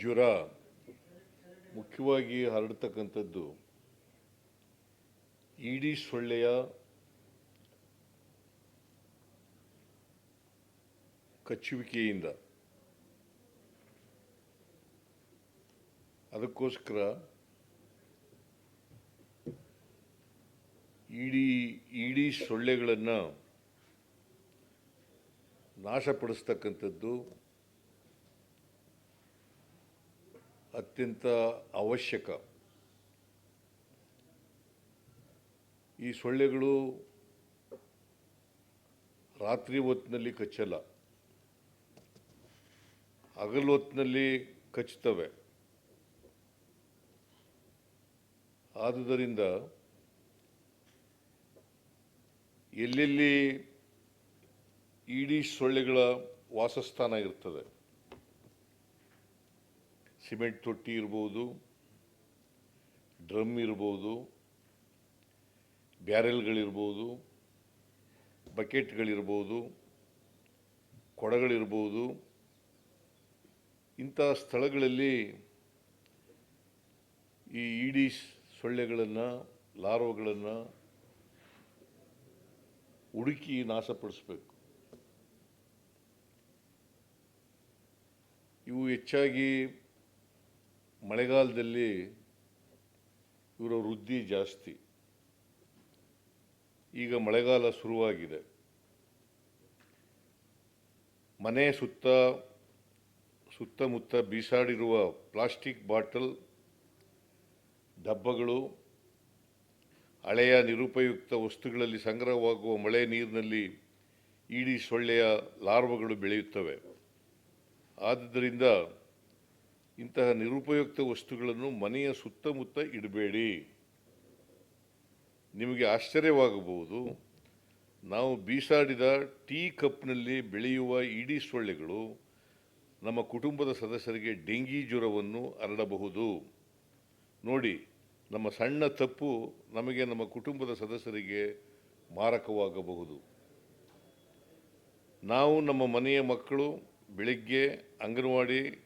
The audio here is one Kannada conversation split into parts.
ಜ್ವರ ಮುಖ್ಯವಾಗಿ ಹರಡ್ತಕ್ಕಂಥದ್ದು ಇಡಿ ಸೊಳ್ಳೆಯ ಕಚ್ಚುವಿಕೆಯಿಂದ. ಅದಕ್ಕೋಸ್ಕರ ಇಡೀ ಇಡೀ ಸೊಳ್ಳೆಗಳನ್ನು ನಾಶಪಡಿಸ್ತಕ್ಕಂಥದ್ದು ಅತ್ಯಂತ ಅವಶ್ಯಕ. ಈ ಸೊಳ್ಳೆಗಳು ರಾತ್ರಿ ಹೊತ್ತಿನಲ್ಲಿ ಕಚ್ಚಲ್ಲ. ಹಗಲು ಹೊತ್ತಿನಲ್ಲಿ ಕಚ್ಚುತ್ತವೆ. ಆದುದರಿಂದ ಎಲ್ಲೆಲ್ಲಿ ಇಡೀ ಸೊಳ್ಳೆಗಳ ವಾಸಸ್ಥಾನ ಇರ್ತದೆ ಸಿಮೆಂಟ್ ತೊಟ್ಟಿ ಇರ್ಬೋದು, ಡ್ರಮ್ ಇರ್ಬೋದು, ಬ್ಯಾರೆಲ್ಗಳಿರ್ಬೋದು, ಬಕೆಟ್ಗಳಿರ್ಬೋದು, ಕೊಡಗಳಿರ್ಬೋದು, ಇಂಥ ಸ್ಥಳಗಳಲ್ಲಿ ಈ ಇಡೀ ಸೊಳ್ಳೆಗಳನ್ನು, ಲಾರ್ವಗಳನ್ನು ಹುಡುಕಿ ನಾಶಪಡಿಸಬೇಕು. ಇವು ಹೆಚ್ಚಾಗಿ ಮಳೆಗಾಲದಲ್ಲಿ ಇವರ ವೃದ್ಧಿ ಜಾಸ್ತಿ. ಈಗ ಮಳೆಗಾಲ ಶುರುವಾಗಿದೆ. ಮನೆ ಸುತ್ತ, ಸುತ್ತಮುತ್ತ ಬೀಸಾಡಿರುವ ಪ್ಲಾಸ್ಟಿಕ್ ಬಾಟಲ್, ಡಬ್ಬಗಳು, ಹಳೆಯ ನಿರುಪಯುಕ್ತ ವಸ್ತುಗಳಲ್ಲಿ ಸಂಗ್ರಹವಾಗುವ ಮಳೆ ನೀರಿನಲ್ಲಿ ಈಡಿ ಸೊಳ್ಳೆಯ ಲಾರ್ವಗಳು ಬೆಳೆಯುತ್ತವೆ. ಆದ್ದರಿಂದ ಇಂತಹ ನಿರುಪಯುಕ್ತ ವಸ್ತುಗಳನ್ನು ಮನೆಯ ಸುತ್ತಮುತ್ತ ಇಡಬೇಡಿ. ನಿಮಗೆ ಆಶ್ಚರ್ಯವಾಗಬಹುದು. ನಾವು ಬೀಸಾಡಿದ ಟೀ ಕಪ್ನಲ್ಲಿ ಬೆಳೆಯುವ ಇಡೀ ಸೊಳ್ಳೆಗಳು ನಮ್ಮ ಕುಟುಂಬದ ಸದಸ್ಯರಿಗೆ ಡೆಂಗಿ ಜ್ವರವನ್ನು ಹರಡಬಹುದು. ನೋಡಿ, ನಮ್ಮ ಸಣ್ಣ ತಪ್ಪು ನಮಗೆ ನಮ್ಮ ಕುಟುಂಬದ ಸದಸ್ಯರಿಗೆ ಮಾರಕವಾಗಬಹುದು. ನಾವು ನಮ್ಮ ಮನೆಯ ಮಕ್ಕಳು ಬೆಳಿಗ್ಗೆ ಅಂಗನವಾಡಿ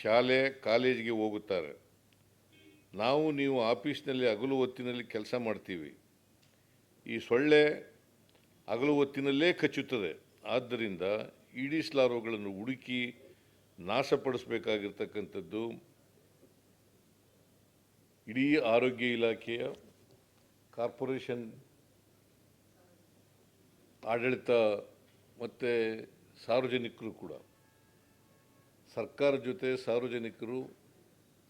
ಶಾಲೆ, ಕಾಲೇಜಿಗೆ ಹೋಗುತ್ತಾರೆ. ನಾವು ನೀವು ಆಫೀಸ್ನಲ್ಲಿ ಹಗಲು ಹೊತ್ತಿನಲ್ಲಿ ಕೆಲಸ ಮಾಡ್ತೀವಿ. ಈ ಸೊಳ್ಳೆ ಹಗಲು ಹೊತ್ತಿನಲ್ಲೇ ಕಚ್ಚುತ್ತದೆ. ಆದ್ದರಿಂದ ಇಡೀ ಸ್ಲಾರೋಗಳನ್ನು ಹುಡುಕಿ ನಾಶಪಡಿಸಬೇಕಾಗಿರ್ತಕ್ಕಂಥದ್ದು ಇಡೀ ಆರೋಗ್ಯ ಇಲಾಖೆಯ ಕಾರ್ಪೊರೇಷನ್ ಆಡಳಿತ ಮತ್ತು ಸಾರ್ವಜನಿಕರು ಕೂಡ. ಸರ್ಕಾರ ಜೊತೆ ಸಾರ್ವಜನಿಕರು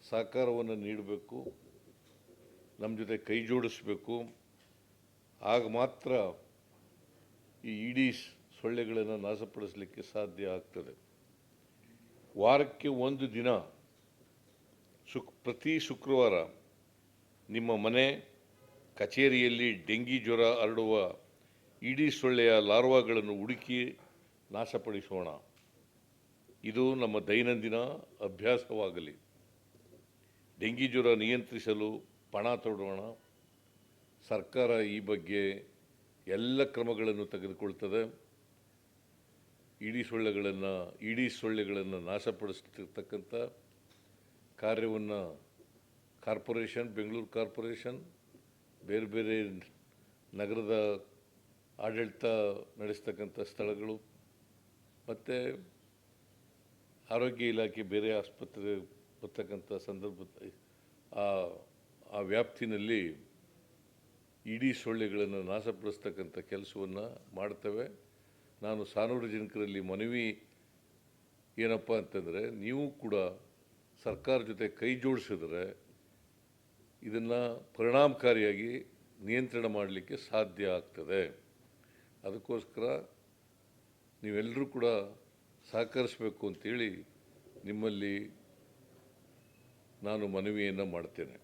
ಸಹಕಾರವನ್ನು ನೀಡಬೇಕು, ನಮ್ಮ ಜೊತೆ ಕೈ ಜೋಡಿಸಬೇಕು. ಆಗ ಮಾತ್ರ ಈ ಇಡೀ ಸೊಳ್ಳೆಗಳನ್ನು ನಾಶಪಡಿಸಲಿಕ್ಕೆ ಸಾಧ್ಯ ಆಗ್ತದೆ. ವಾರಕ್ಕೆ ಒಂದು ದಿನ ಶುಕ್, ಪ್ರತಿ ಶುಕ್ರವಾರ ನಿಮ್ಮ ಮನೆ ಕಚೇರಿಯಲ್ಲಿ ಡೆಂಗಿ ಜ್ವರ ಹರಡುವ ಇಡೀ ಸೊಳ್ಳೆಯ ಲಾರ್ವಾಗಳನ್ನು ಹುಡುಕಿ ನಾಶಪಡಿಸೋಣ. ಇದು ನಮ್ಮ ದೈನಂದಿನ ಅಭ್ಯಾಸವಾಗಲಿ. ಡೆಂಗಿ ಜ್ವರ ನಿಯಂತ್ರಿಸಲು ಪಣ ತೊಡೋಣ. ಸರ್ಕಾರ ಈ ಬಗ್ಗೆ ಎಲ್ಲ ಕ್ರಮಗಳನ್ನು ತೆಗೆದುಕೊಳ್ತದೆ. ಇಡೀ ಸೊಳ್ಳೆಗಳನ್ನು ಇಡೀ ಸೊಳ್ಳೆಗಳನ್ನು ನಾಶಪಡಿಸ್ತಿರ್ತಕ್ಕಂಥ ಕಾರ್ಯವನ್ನು ಕಾರ್ಪೊರೇಷನ್, ಬೆಂಗಳೂರು ಕಾರ್ಪೊರೇಷನ್, ಬೇರೆ ಬೇರೆ ನಗರದ ಆಡಳಿತ ನಡೆಸ್ತಕ್ಕಂಥ ಸ್ಥಳಗಳು, ಮತ್ತು ಆರೋಗ್ಯ ಇಲಾಖೆ ಬೇರೆ ಆಸ್ಪತ್ರೆ ಬರ್ತಕ್ಕಂಥ ಸಂದರ್ಭ, ಆ ವ್ಯಾಪ್ತಿನಲ್ಲಿ ಇಡೀ ಸೊಳ್ಳೆಗಳನ್ನು ನಾಶಪಡಿಸ್ತಕ್ಕಂಥ ಕೆಲಸವನ್ನು ಮಾಡ್ತೇವೆ. ನಾನು ಸಾರ್ವಜನಿಕರಲ್ಲಿ ಮನವಿ ಏನಪ್ಪ ಅಂತಂದರೆ, ನೀವು ಕೂಡ ಸರ್ಕಾರ ಜೊತೆ ಕೈ ಜೋಡಿಸಿದ್ರೆ ಇದನ್ನು ಪರಿಣಾಮಕಾರಿಯಾಗಿ ನಿಯಂತ್ರಣ ಮಾಡಲಿಕ್ಕೆ ಸಾಧ್ಯ ಆಗ್ತದೆ. ಅದಕ್ಕೋಸ್ಕರ ನೀವೆಲ್ಲರೂ ಕೂಡ ಸಹಕರಿಸಬೇಕು ಅಂತೇಳಿ ನಿಮ್ಮಲ್ಲಿ ನಾನು ಮನವಿಯನ್ನು ಮಾಡ್ತೇನೆ.